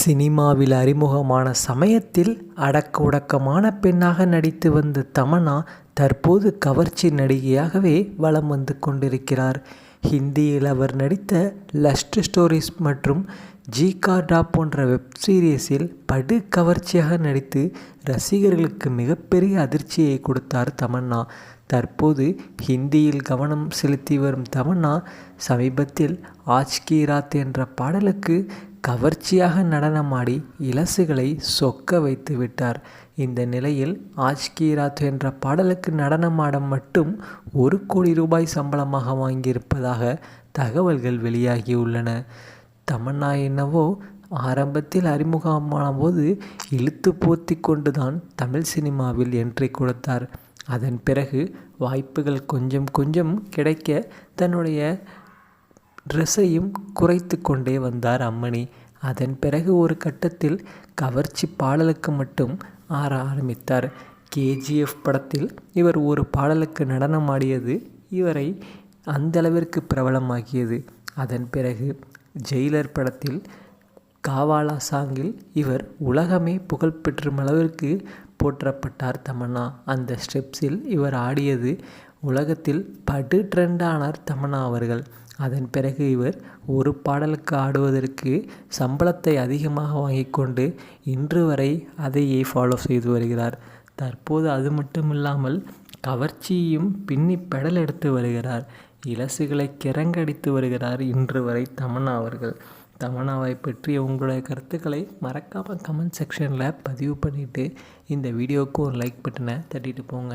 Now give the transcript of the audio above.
சினிமாவில் அறிமுகமான சமயத்தில் அடக்க உடக்கமான பெண்ணாக நடித்து வந்த தமன்னா தற்போது கவர்ச்சி நடிகையாகவே வலம் வந்து கொண்டிருக்கிறார். ஹிந்தியில் அவர் நடித்த லஸ்ட் ஸ்டோரிஸ் மற்றும் ஜி கார்டா போன்ற வெப் சீரியஸில் படு கவர்ச்சியாக நடித்து ரசிகர்களுக்கு மிகப்பெரிய அதிர்ச்சியை கொடுத்தார் தமன்னா. தற்போது ஹிந்தியில் கவனம் செலுத்தி வரும் தமன்னா சமீபத்தில் ஆஜ் கி ராத் என்ற பாடலுக்கு கவர்ச்சியாக நடனமாடி இலசுகளை சொக்க வைத்து விட்டார். இந்த நிலையில் ஆஜ் கி ராத் என்ற பாடலுக்கு நடனமாட மட்டும் ஒரு கோடி ரூபாய் சம்பளமாக வாங்கியிருப்பதாக தகவல்கள் வெளியாகியுள்ளன. தமன்னா என்னவோ ஆரம்பத்தில் அறிமுகமான போது இழுத்து போத்தி கொண்டு தான் தமிழ் சினிமாவில் என்ட்ரி கொடுத்தார். அதன் பிறகு வாய்ப்புகள் கொஞ்சம் கொஞ்சம் கிடைக்க தன்னுடைய ட்ரெஸ்ஸையும் குறைத்து கொண்டே வந்தார் அம்மணி. அதன் பிறகு ஒரு கட்டத்தில் கவர்ச்சி பாடலுக்கு மட்டும் ஆற ஆரம்பித்தார். கேஜிஎஃப் படத்தில் இவர் ஒரு பாடலுக்கு நடனமாடியது இவரை அந்தளவிற்கு பிரபலமாகியது அதன் பிறகு ஜெயிலர் படத்தில் காவாலா சாங்கில் இவர் உலகமே புகழ்பெற்றும் அளவிற்கு போற்றப்பட்டார் தமன்னா. அந்த ஸ்டெப்ஸில் இவர் ஆடியது உலகத்தில் படு ட்ரெண்டானார் தமன்னா அவர்கள். அதன் பிறகு இவர் ஒரு பாடலுக்கு ஆடுவதற்கு சம்பளத்தை அதிகமாக வாங்கி கொண்டு இன்று வரை அதையே ஃபாலோ செய்து வருகிறார். தற்போது அது மட்டுமில்லாமல் கவர்ச்சியையும் பின்னி பெடல் எடுத்து வருகிறார். இலசுகளை கிறங்கடித்து வருகிறார் இன்று வரை தமன்னா அவர்கள். தமனாவை பற்றிய உங்களுடைய கருத்துக்களை மறக்காமல் கமெண்ட் செக்ஷனில் பதிவு பண்ணிவிட்டு இந்த வீடியோவுக்கு ஒரு லைக் பட்டனை தட்டிட்டு போங்க.